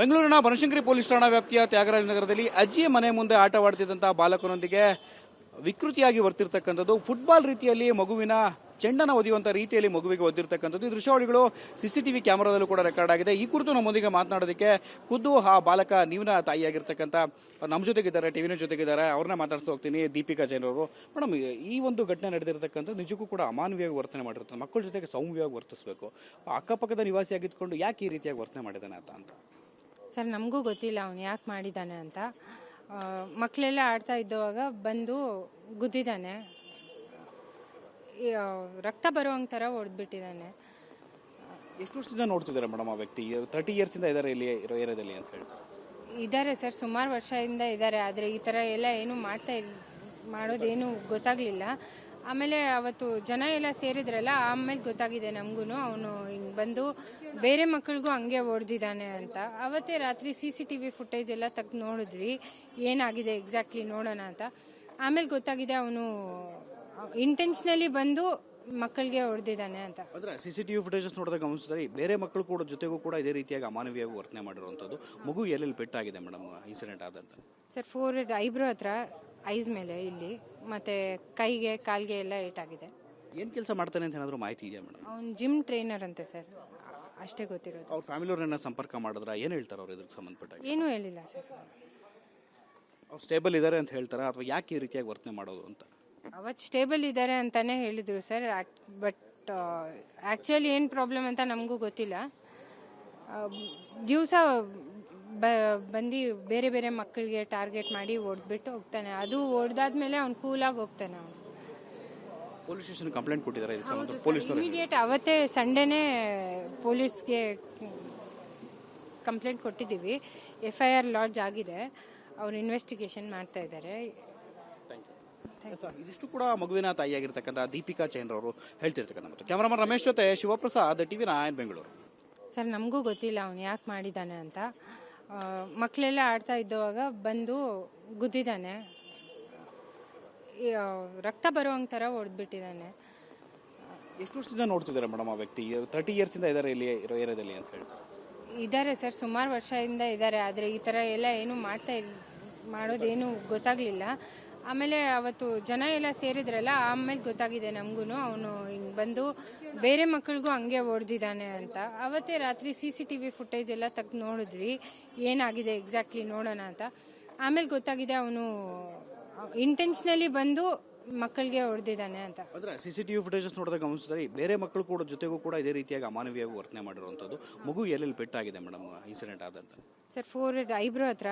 ಬೆಂಗಳೂರಿನ ಬನಶಂಕರಿ ಪೊಲೀಸ್ ಠಾಣಾ ವ್ಯಾಪ್ತಿಯ ತ್ಯಾಗರಾಜ ನಗರದಲ್ಲಿ ಅಜ್ಜಿಯ ಮನೆ ಮುಂದೆ ಆಟವಾಡ್ತಿದ್ದಂತಹ ಬಾಲಕನೊಂದಿಗೆ ವಿಕೃತಿಯಾಗಿ ಬರ್ತಿರ್ತಕ್ಕಂಥದ್ದು ಫುಟ್ಬಾಲ್ ರೀತಿಯಲ್ಲಿ ಮಗುವಿನ ಚೆಂಡನ ಒದೆಯುವಂಥ ರೀತಿಯಲ್ಲಿ ಮಗುವಿಗೆ ಒದ್ದಿರ್ತಕ್ಕಂಥದ್ದು. ಈ ದೃಶ್ಯಾವಳಿಗಳು ಸಿಸಿಟಿವಿ ಕ್ಯಾಮರಾದಲ್ಲೂ ಕೂಡ ರೆಕಾರ್ಡ್ ಆಗಿದೆ. ಈ ಕುರಿತು ನಮ್ಮೊಂದಿಗೆ ಮಾತನಾಡೋದಕ್ಕೆ ಖುದ್ದು ಆ ಬಾಲಕ ನೀವಿನ ತಾಯಿಯಾಗಿರ್ತಕ್ಕಂಥ ನಮ್ಮ ಜೊತೆಗಿದ್ದಾರೆ, ಟಿವಿನ ಜೊತೆಗಿದ್ದಾರೆ. ಅವ್ರನ್ನ ಮಾತಾಡ್ತಾ ಹೋಗ್ತೀನಿ. ದೀಪಿಕಾ ಜೈನ್ ಅವರು. ಮೇಡಮ್, ಈ ಒಂದು ಘಟನೆ ನಡೆದಿರ್ತಕ್ಕಂಥ ನಿಜಕ್ಕೂ ಕೂಡ ಅಮಾನವೀಯವಾಗಿ ವರ್ತನೆ ಮಾಡಿರ್ತಾನೆ ಮಕ್ಕಳ ಜೊತೆಗೆ ಸೌಮ್ಯವಾಗಿ ವರ್ತಿಸಬೇಕು. ಅಕ್ಕಪಕ್ಕದ ನಿವಾಸಿಯಾಗಿದ್ದುಕೊಂಡು ಯಾಕೆ ಈ ರೀತಿಯಾಗಿ ವರ್ತನೆ ಮಾಡಿದ್ದಾನೆ ಅಂತ ಅಂತ? ಸರ್ ನಮಗೂ ಗೊತ್ತಿಲ್ಲ ಅವನು ಯಾಕೆ ಮಾಡಿದ್ದಾನೆ ಅಂತ. ಮಕ್ಕಳೆಲ್ಲ ಆಡ್ತಾ ಇದ್ದವಾಗ ಬಂದು ಗುದ್ದಿದ್ದಾನೆ. ರಕ್ತ ಬರುವಂಗೆ ಥರ ಹೊಡೆದ್ಬಿಟ್ಟಿದ್ದಾನೆ. ಎಷ್ಟು ವರ್ಷದಿಂದ ನೋಡ್ತಿದ್ದಾರೆ ಮೇಡಮ್ ಆ ವ್ಯಕ್ತಿ? ತರ್ಟಿ ಇಯರ್ಸಿಂದ ಇದ್ದಾರೆ ಇಲ್ಲಿ ಇರೋ ಏರಿಯಾದಲ್ಲಿ ಅಂತ ಹೇಳಿ. ಇದ್ದಾರೆ ಸರ್ ಸುಮಾರು ವರ್ಷದಿಂದ ಇದ್ದಾರೆ ಆದರೆ ಈ ಥರ ಎಲ್ಲ ಏನು ಮಾಡ್ತಾ ಇಲ್ಲ ಮಾಡೋದೇನು ಗೊತ್ತಾಗಲಿಲ್ಲ. ಆಮೇಲೆ ಅವತ್ತು ಜನ ಎಲ್ಲ ಸೇರಿದ್ರಲ್ಲ ಆಮೇಲೆ ಗೊತ್ತಾಗಿದೆ ನಮಗೂ ಅವನು ಹಿಂಗೆ ಬಂದು ಬೇರೆ ಮಕ್ಕಳಿಗೂ ಹಂಗೆ ಹೊಡೆದಿದ್ದಾನೆ ಅಂತ. ಅವತ್ತೇ ರಾತ್ರಿ C C T V footage ಎಲ್ಲ ತೆಗ್ದು ನೋಡಿದ್ವಿ. ಏನಾಗಿದೆ ಎಕ್ಸಾಕ್ಟ್ಲಿ ನೋಡೋಣ ಅಂತ. ಆಮೇಲೆ ಗೊತ್ತಾಗಿದೆ ಅವನು ಇಂಟೆನ್ಷನಲಿ ಬಂದು ಮಕ್ಕಳಿಗೆ ಹೊಡೆದಿದ್ದಾನೆ ಅಂತ. ಅಂದ್ರೆ ಸಿ ಸಿ ಟಿವಿ ಫುಟೇಜಸ್ ನೋಡಿದಾಗ ಗಮನಿಸಿದ್ರೆ ಬೇರೆ ಮಕ್ಕಳು ಕೂಡ ಜೊತೆಗೂ ಕೂಡ ಇದೇ ರೀತಿಯಾಗಿ ಅಮಾನವೀಯವಾಗಿ ವರ್ತನೆ ಮಾಡಿರುವಂಥದ್ದು. ಮಗು ಎಲ್ಲೆಲ್ಲಿ ಪೆಟ್ಟಾಗಿದೆ ಮೇಡಮ್ ಇನ್ಸಿಡೆಂಟ್ ಆದಂತ? ಸರ್ ಫೋರ್ ಐಬ್ರೋ ಹತ್ರ ಐಸ್ ಮೇಲೆ ಇಲ್ಲಿ ಮತ್ತೆ ಕೈಗೆ ಕಾಲ್ಗೆ ಎಲ್ಲ ಏಟಾಗಿದೆ. ಏನು ಕೆಲಸ ಮಾಡ್ತಾನೆ ಅಂತ ಏನಾದರೂ ಮಾಹಿತಿ ಇದೆಯಾ ಮೇಡಮ್? ಅವನು ಜಿಮ್ ಟ್ರೈನರ್ ಅಂತೆ ಸರ್ ಅಷ್ಟೇ ಗೊತ್ತಿರೋದು. ಅವ್ರ ಫ್ಯಾಮಿಲಿಯವ್ರನ್ನ ಸಂಪರ್ಕ ಮಾಡಿದ್ರ? ಏನು ಹೇಳ್ತಾರೆ ಅವ್ರು ಇದಕ್ಕೆ ಸಂಬಂಧಪಟ್ಟ ಏನೂ ಹೇಳಿಲ್ಲ ಸರ್. ಅವ್ರು ಸ್ಟೇಬಲ್ ಇದ್ದಾರೆ ಅಂತ ಹೇಳ್ತಾರೆ? ಅಥವಾ ಯಾಕೆ ಈ ರೀತಿಯಾಗಿ ವರ್ತನೆ ಮಾಡೋದು ಅಂತ? ಅವತ್ತು ಸ್ಟೇಬಲ್ ಇದ್ದಾರೆ ಅಂತಾನೆ ಹೇಳಿದ್ರು ಸರ್ ಬಟ್ ಆ್ಯಕ್ಚುಲಿ ಏನು ಪ್ರಾಬ್ಲಮ್ ಅಂತ ನಮಗೂ ಗೊತ್ತಿಲ್ಲ. ದಿವಸ ಬ ಬಂದು ಬೇರೆ ಬೇರೆ ಮಕ್ಕಳಿಗೆ ಟಾರ್ಗೆಟ್ ಮಾಡಿ ಹೊಡೆದ್ಬಿಟ್ಟು ಹೋಗ್ತಾನೆ. ಅದು ಹೊಡೆದಾದ್ಮೇಲೆ ಅವ್ನು ಕೂಲಾಗಿ ಹೋಗ್ತಾನೆ ಅವನು. ಪೊಲೀಸ್ ಸ್ಟೇಷನ್ ಕಂಪ್ಲೇಂಟ್ ಕೊಟ್ಟಿದ್ದಾರೆ ಇದಕ್ಕೆ ಸಂಬಂಧ ಪೊಲೀಸ್ನವರು ಇಮಿಡಿಯೇಟ್ ಅವತ್ತೇ ಸಂಡೇನೇ ಪೊಲೀಸ್ಗೆ ಕಂಪ್ಲೇಂಟ್ ಕೊಟ್ಟಿದ್ದೀವಿ. ಎಫ್ ಐ ಆರ್ ಲಾಡ್ಜ್ ಆಗಿದೆ. ಅವ್ರು ಇನ್ವೆಸ್ಟಿಗೇಷನ್ ಮಾಡ್ತಾ ಇದ್ದಾರೆ. ಇದಿಷ್ಟು ಕೂಡ ಮಗುವಿನ ತಾಯಿಯಾಗಿರ್ತಕ್ಕಂಥ ದೀಪಿಕಾ ಚೈನ್ ಅವರು ಹೇಳ್ತಿರ್ತಕ್ಕಂಥ ಕ್ಯಾಮರಾಮನ್ ರಮೇಶ್ ಜೊತೆ Shivaprasad TV nine Bengaluru. Sir ನಮಗೂ ಗೊತ್ತಿಲ್ಲ ಅವನು ಯಾಕೆ ಮಾಡಿದ್ದಾನೆ ಅಂತ. ಮಕ್ಕಳೆಲ್ಲ ಆಡ್ತಾ ಇದ್ದವಾಗ ಬಂದು ಗುದ್ದಿದ್ದಾನೆ. ರಕ್ತ ಬರುವಂಗೆ ಥರ ಹೊಡೆದ್ಬಿಟ್ಟಿದ್ದಾನೆ. ಎಷ್ಟು ವರ್ಷದಿಂದ ನೋಡ್ತಿದ್ದಾರೆ ಮೇಡಮ್ ಆ ವ್ಯಕ್ತಿ? ತರ್ಟಿ ಇಯರ್ಸಿಂದ ಇದ್ದಾರೆ ಇಲ್ಲಿ ಇರೋ ಏರಿಯಾದಲ್ಲಿ ಅಂತ ಹೇಳಿ ಇದ್ದಾರೆ ಸರ್ ಸುಮಾರು ವರ್ಷದಿಂದ ಇದ್ದಾರೆ ಆದರೆ ಈ ಥರ ಎಲ್ಲ ಏನು ಮಾಡ್ತಾ ಇಲ್ಲ ಮಾಡೋದೇನು ಗೊತ್ತಾಗಲಿಲ್ಲ. ಆಮೇಲೆ ಅವತ್ತು ಜನ ಎಲ್ಲ ಸೇರಿದ್ರಲ್ಲ ಆಮೇಲೆ ಗೊತ್ತಾಗಿದೆ ನಮಗೂ ಅವನು ಹಿಂಗೆ ಬಂದು ಬೇರೆ ಮಕ್ಕಳಿಗೂ ಹಂಗೆ ಹೊಡೆದಿದ್ದಾನೆ ಅಂತ. ಅವತ್ತೇ ರಾತ್ರಿ C C T V footage ಎಲ್ಲ ತೆಗ್ದು ನೋಡಿದ್ವಿ. ಏನಾಗಿದೆ ಎಕ್ಸಾಕ್ಟ್ಲಿ ನೋಡೋಣ ಅಂತ. ಆಮೇಲೆ ಗೊತ್ತಾಗಿದೆ ಅವನು ಇಂಟೆನ್ಷನಲಿ ಬಂದು ಮಕ್ಕಳಿಗೆ ಹೊಡೆದಿದ್ದಾನೆ ಅಂತ. ಅಂದ್ರೆ ಸಿ ಸಿ ಟಿವಿ ಫುಟೇಜಸ್ ನೋಡಿದಾಗ ಗಮನಿಸಿದ್ರೆ ಬೇರೆ ಮಕ್ಕಳು ಕೂಡ ಜೊತೆಗೂ ಕೂಡ ಇದೇ ರೀತಿಯಾಗಿ ಅಮಾನವೀಯವಾಗಿ ವರ್ತನೆ ಮಾಡಿರುವಂಥದ್ದು. ಮಗು ಎಲ್ಲೆಲ್ಲಿ ಪೆಟ್ಟಾಗಿದೆ ಮೇಡಮ್ ಇನ್ಸಿಡೆಂಟ್ ಆದಂತ? ಸರ್ ಫೋರ್ ಐಬ್ರೋ ಹತ್ರ.